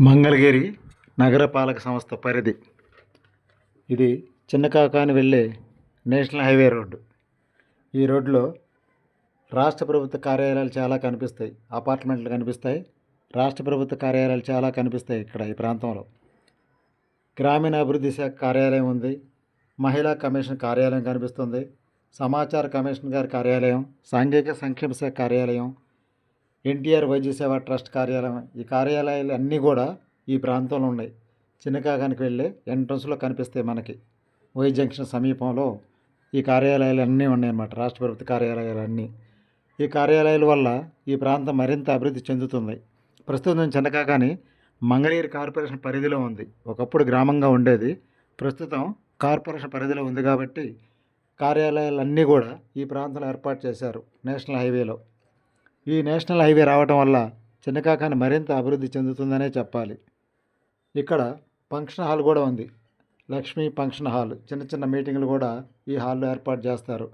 మంగళగిరి నగరపాలక సంస్థ పరిధి. ఇది చిన్నకాకాని వెళ్ళే నేషనల్ హైవే రోడ్డు. ఈ రోడ్లో రాష్ట్ర ప్రభుత్వ కార్యాలయాలు చాలా కనిపిస్తాయి. అపార్ట్మెంట్లు కనిపిస్తాయి. రాష్ట్ర ప్రభుత్వ కార్యాలయాలు చాలా కనిపిస్తాయి ఇక్కడ ఈ ప్రాంతంలో. గ్రామీణ అభివృద్ధి శాఖ కార్యాలయం ఉంది. మహిళా కమిషన్ కార్యాలయం కనిపిస్తుంది. సమాచార కమిషన్ గారి కార్యాలయం సాంఘిక సంక్షేమ శాఖ కార్యాలయం ఎన్టీఆర్ వైద్య సేవ ట్రస్ట్ కార్యాలయం. ఈ కార్యాలయాలు అన్నీ కూడా ఈ ప్రాంతంలో ఉన్నాయి. చిన్నకాకానికి వెళ్ళే ఎంట్రన్స్లో కనిపిస్తాయి మనకి. వై జంక్షన్ సమీపంలో ఈ కార్యాలయాలు అన్నీ ఉన్నాయన్నమాట. రాష్ట్ర ప్రభుత్వ కార్యాలయాలు అన్నీ. ఈ కార్యాలయాల వల్ల ఈ ప్రాంతం మరింత అభివృద్ధి చెందుతుంది. ప్రస్తుతం చిన్నకాకాని మంగళగిరి కార్పొరేషన్ పరిధిలో ఉంది. ఒకప్పుడు గ్రామంగా ఉండేది. ప్రస్తుతం కార్పొరేషన్ పరిధిలో ఉంది కాబట్టి కార్యాలయాలు అన్నీ కూడా ఈ ప్రాంతంలో ఏర్పాటు చేశారు నేషనల్ హైవేలో. ఈ నేషనల్ హైవే రావటం వల్ల చిన్నకాకాని మరింత అభివృద్ధి చెందుతుందనే చెప్పాలి. ఇక్కడ ఫంక్షన్ హాల్ కూడా ఉంది. లక్ష్మీ ఫంక్షన్ హాల్ చిన్న చిన్న మీటింగ్లు కూడా ఈ హాల్లో ఏర్పాటు చేస్తారు.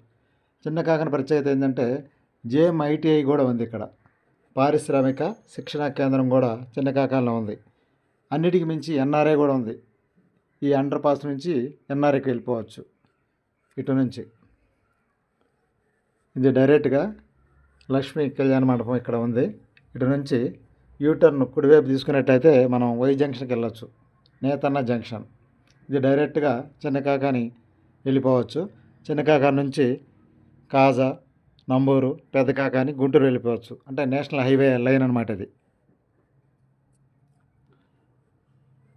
చిన్నకాకని ప్రత్యేకత ఏంటంటే జేఎంఐటిఐ కూడా ఉంది ఇక్కడ. పారిశ్రామిక శిక్షణా కేంద్రం కూడా చిన్నకాకాలో ఉంది. అన్నిటికి మించి ఎన్ఆర్ఐ కూడా ఉంది. ఈ అండర్ పాస్ నుంచి ఎన్ఆర్ఐకి వెళ్ళిపోవచ్చు. ఇటు నుంచి. ఇది డైరెక్ట్గా లక్ష్మీ కళ్యాణ మండపం ఇక్కడ ఉంది. ఇటు నుంచి యూటర్న్ కుడివైపు తీసుకున్నట్టయితే మనం వై జంక్షన్కి వెళ్ళొచ్చు. నేతన్న జంక్షన్. ఇది డైరెక్ట్గా చిన్నకాకాని వెళ్ళిపోవచ్చు. చిన్నకాకా నుంచి కాజా నంబూరు పెద్ద కాకాని గుంటూరు వెళ్ళిపోవచ్చు. అంటే నేషనల్ హైవే లైన్ అనమాట ఇది.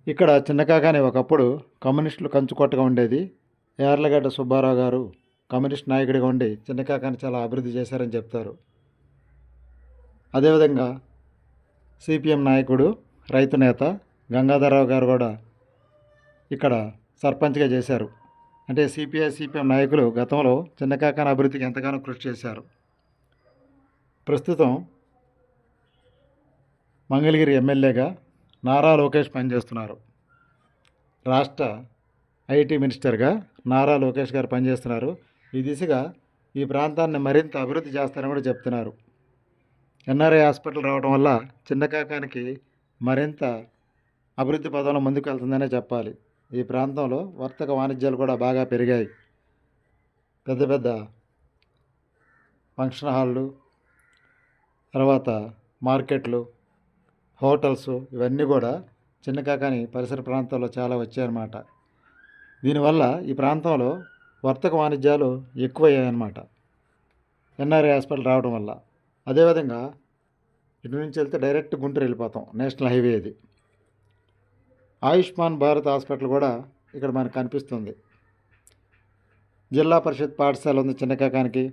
ఇక్కడ చిన్నకాకాని ఒకప్పుడు కమ్యూనిస్టులు కంచుకొట్టగా ఉండేది. యార్లగడ్డ సుబ్బారావు గారు కమ్యూనిస్ట్ నాయకుడిగా ఉండి చిన్నకాకాని చాలా అభివృద్ధి చేశారని చెప్తారు. అదేవిధంగా సిపిఎం నాయకుడు రైతు నేత గంగాధరరావు గారు కూడా ఇక్కడ సర్పంచ్గా చేశారు. అంటే సిపిఐ సిపిఎం నాయకులు గతంలో చిన్నకాకాన అభివృద్ధికి ఎంతగానో కృషి చేశారు. ప్రస్తుతం మంగళగిరి ఎమ్మెల్యేగా నారా లోకేష్ పనిచేస్తున్నారు. రాష్ట్ర ఐటీ మినిస్టర్గా నారా లోకేష్ గారు పనిచేస్తున్నారు. ఈ దిశగా ఈ ప్రాంతాన్ని మరింత అభివృద్ధి చేస్తారని కూడా చెప్తున్నారు. ఎన్ఆర్ఐ హాస్పిటల్ రావడం వల్ల చిన్న కాకానికి మరింత అభివృద్ధి పదంలో ముందుకు వెళ్తుందనే చెప్పాలి. ఈ ప్రాంతంలో వర్తక వాణిజ్యాలు కూడా బాగా పెరిగాయి. పెద్ద పెద్ద ఫంక్షన్ హాళ్ళు తర్వాత మార్కెట్లు హోటల్స్ ఇవన్నీ కూడా చిన్న కాకాని పరిసర ప్రాంతాల్లో చాలా వచ్చాయన్నమాట. దీనివల్ల ఈ ప్రాంతంలో వర్తక వాణిజ్యాలు ఎక్కువయ్యాయన్నమాట. ఎన్ఆర్ఐ హాస్పిటల్ రావడం వల్ల. అదేవిధంగా ఇటు నుంచి వెళ్తే డైరెక్ట్ గుంటూరు వెళ్ళిపోతాం నేషనల్ హైవే ఇది ఆయుష్మాన్ భారత్ హాస్పిటల్ కూడా ఇక్కడ మనకు కనిపిస్తుంది. జిల్లా పరిషత్ పాఠశాల ఉంది చిన్నకాకానికి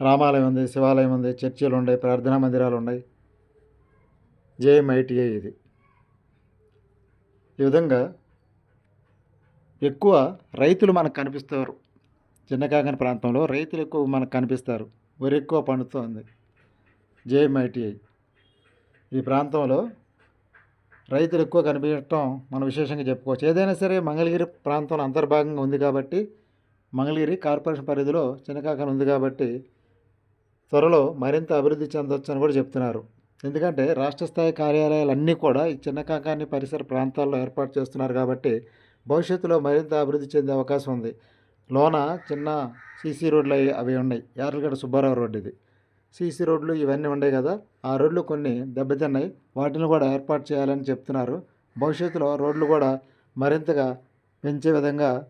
రామాలయం ఉంది శివాలయం ఉంది చర్చిలు ఉన్నాయి ప్రార్థనా మందిరాలు ఉన్నాయి. జేఎంఐటిఐ ఇది. ఈ విధంగా ఎక్కువ రైతులు మనకు కనిపిస్తారు. చిన్నకాకని ప్రాంతంలో రైతులు ఎక్కువ మనకు కనిపిస్తారు. వరి ఎక్కువ పండుతోంది. జేఎంఐటిఐ. ఈ ప్రాంతంలో రైతులు ఎక్కువ కనిపించడం మనం విశేషంగా చెప్పుకోవచ్చు. ఏదైనా సరే మంగళగిరి ప్రాంతంలో అంతర్భాగంగా ఉంది కాబట్టి మంగళగిరి కార్పొరేషన్ పరిధిలో చిన్నకాకని ఉంది కాబట్టి త్వరలో మరింత అభివృద్ధి చెందొచ్చు అని కూడా చెప్తున్నారు. ఎందుకంటే రాష్ట్ర స్థాయి కార్యాలయాలు అన్నీ కూడా ఈ చిన్నకాకాని పరిసర ప్రాంతాల్లో ఏర్పాటు చేస్తున్నారు కాబట్టి భవిష్యత్తులో మరింత అభివృద్ధి చెందే అవకాశం ఉంది. లోన చిన్న సీసీ రోడ్లు అవి- అవి ఉన్నాయి. యార్లగడ్డ సుబ్బారావు రోడ్డు ఇది సీసీ రోడ్లు ఇవన్నీ ఉన్నాయి కదా. ఆ రోడ్లు కొన్ని దెబ్బతిన్నాయి. వాటిని కూడా ఏర్పాటు చేయాలని చెప్తున్నారు. భవిష్యత్తులో రోడ్లు కూడా మరింతగా పెంచే విధంగా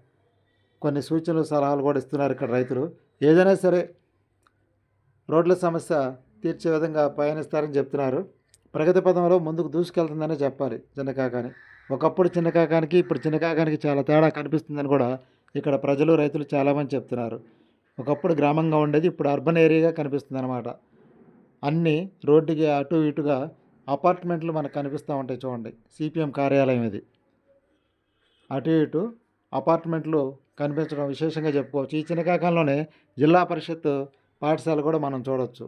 కొన్ని సూచనలు సలహాలు కూడా ఇస్తున్నారు ఇక్కడ రైతులు. ఏదైనా సరే రోడ్ల సమస్య తీర్చే విధంగా పయనిస్తారని చెప్తున్నారు. ప్రగతి పదంలో ముందుకు దూసుకెళ్తుందనే చెప్పాలి చిన్నకాకాని ఒకప్పుడు చిన్నకాకానికి ఇప్పుడు చిన్నకాకానికి చాలా తేడా కనిపిస్తుందని కూడా ఇక్కడ ప్రజలు రైతులు చాలామంది చెప్తున్నారు. ఒకప్పుడు గ్రామంగా ఉండేది ఇప్పుడు అర్బన్ ఏరియాగా కనిపిస్తుంది అనమాట అన్నీ రోడ్డుకి అటు ఇటుగా అపార్ట్మెంట్లు మనకు కనిపిస్తూ ఉంటాయి చూడండి. సిపిఎం కార్యాలయం ఇది. అటు ఇటు అపార్ట్మెంట్లు కనిపించడం విశేషంగా చెప్పుకోవచ్చు. ఈ చిన్నకాకంలోనే జిల్లా పరిషత్ పాఠశాల కూడా మనం చూడవచ్చు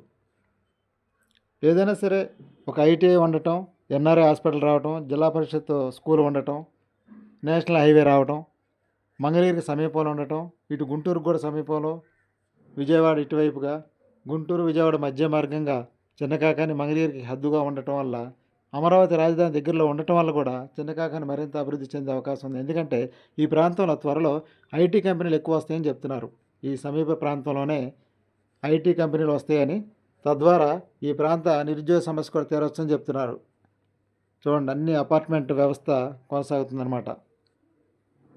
ఏదైనా సరే ఒక ఐటీఐ ఉండటం ఎన్ఆర్ఐ హాస్పిటల్ రావటం జిల్లా పరిషత్ స్కూల్ ఉండటం నేషనల్ హైవే రావటం మంగళగిరికి సమీపంలో ఉండటం ఇటు గుంటూరుకు కూడా సమీపంలో విజయవాడ ఇటువైపుగా గుంటూరు విజయవాడ మధ్య మార్గంగా చిన్నకాకాని మంగళగిరికి హద్దుగా ఉండటం వల్ల అమరావతి రాజధాని దగ్గరలో ఉండటం వల్ల కూడా చిన్నకాకాని మరింత అభివృద్ధి చెందే అవకాశం ఉంది. ఎందుకంటే ఈ ప్రాంతంలో త్వరలో ఐటీ కంపెనీలు ఎక్కువ వస్తాయని చెప్తున్నారు. ఈ సమీప ప్రాంతంలోనే ఐటీ కంపెనీలు వస్తాయని తద్వారా ఈ ప్రాంత నిరుద్యోగ సమస్య కూడా తీరవచ్చని చెప్తున్నారు. చూడండి అన్ని అపార్ట్మెంట్ వ్యవస్థ కొనసాగుతుందన్నమాట.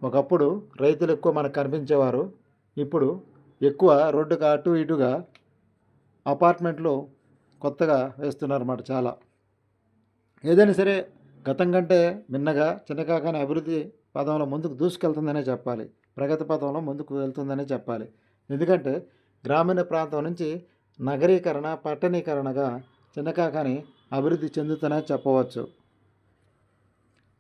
ఒకప్పుడు రైతులు ఎక్కువ మనకు కనిపించేవారు. ఇప్పుడు ఎక్కువ రోడ్డుకు అటు ఇటుగా అపార్ట్మెంట్లు కొత్తగా వేస్తున్నారన్నమాట చాలా. ఏదైనా సరే గతం కంటే మిన్నగా చిన్నకాకాని అభివృద్ధి పదంలో ముందుకు దూసుకెళ్తుందనే చెప్పాలి. ప్రగతి పదంలో ముందుకు వెళ్తుందనే చెప్పాలి. ఎందుకంటే గ్రామీణ ప్రాంతం నుంచి నగరీకరణ పట్టణీకరణగా చిన్నకాకాని అభివృద్ధి చెందుతూనే చెప్పవచ్చు.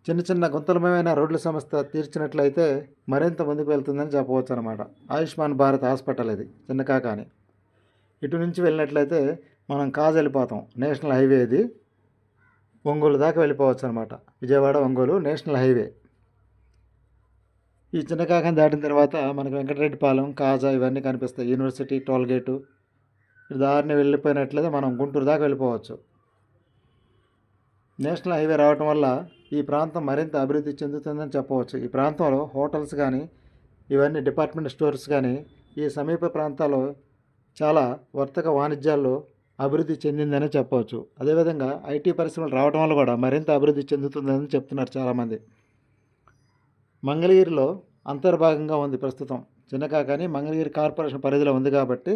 చిన్న చిన్న గుంతలమైన రోడ్ల సంస్థ తీర్చినట్లయితే మరింత ముందుకు వెళ్తుందని చెప్పవచ్చు అనమాట ఆయుష్మాన్ భారత్ హాస్పిటల్ ఇది చిన్నకాకాని ఇటు నుంచి వెళ్ళినట్లయితే మనం కాజ్ వెళ్ళిపోతాం నేషనల్ హైవే ఇది. ఒంగోలు దాకా వెళ్ళిపోవచ్చు అనమాట విజయవాడ ఒంగోలు నేషనల్ హైవే. ఈ చిన్నకాకని దాటిన తర్వాత మనకు వెంకటరెడ్డిపాలెం కాజా ఇవన్నీ కనిపిస్తాయి. University toll gate. దారిని వెళ్ళిపోయినట్లయితే మనం గుంటూరు దాకా వెళ్ళిపోవచ్చు. నేషనల్ హైవే రావటం వల్ల ఈ ప్రాంతం మరింత అభివృద్ధి చెందుతుందని చెప్పవచ్చు. ఈ ప్రాంతంలో హోటల్స్ కానీ ఇవన్నీ డిపార్ట్మెంట్ స్టోర్స్ కానీ ఈ సమీప ప్రాంతాల్లో చాలా వర్తక వాణిజ్యాల్లో అభివృద్ధి చెందిందని చెప్పవచ్చు. అదేవిధంగా ఐటీ పరిశ్రమలు రావడం వల్ల కూడా మరింత అభివృద్ధి చెందుతుందని చెప్తున్నారు చాలామంది. మంగళగిరిలో అంతర్భాగంగా ఉంది ప్రస్తుతం. చిన్నకాకాని మంగళగిరి కార్పొరేషన్ పరిధిలో ఉంది కాబట్టి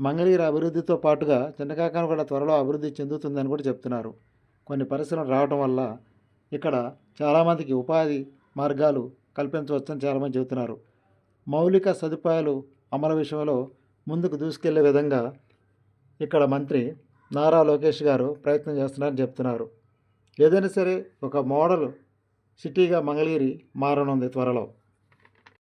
మంగళగిరి అభివృద్ధితో పాటుగా చిన్నకాకాని కూడా త్వరలో అభివృద్ధి చెందుతుందని కూడా చెప్తున్నారు. కొన్ని పరిశ్రమలు రావడం వల్ల ఇక్కడ చాలామందికి ఉపాధి మార్గాలు కల్పించవచ్చని చాలామంది చెబుతున్నారు. మౌలిక సదుపాయాలు అమలు విషయంలో ముందుకు దూసుకెళ్ళే విధంగా ఇక్కడ మంత్రి నారా లోకేష్ గారు ప్రయత్నం చేస్తున్నారని చెప్తున్నారు. ఏదైనా సరే ఒక మోడల్ సిటీగా మంగళగిరి మారనుంది త్వరలో.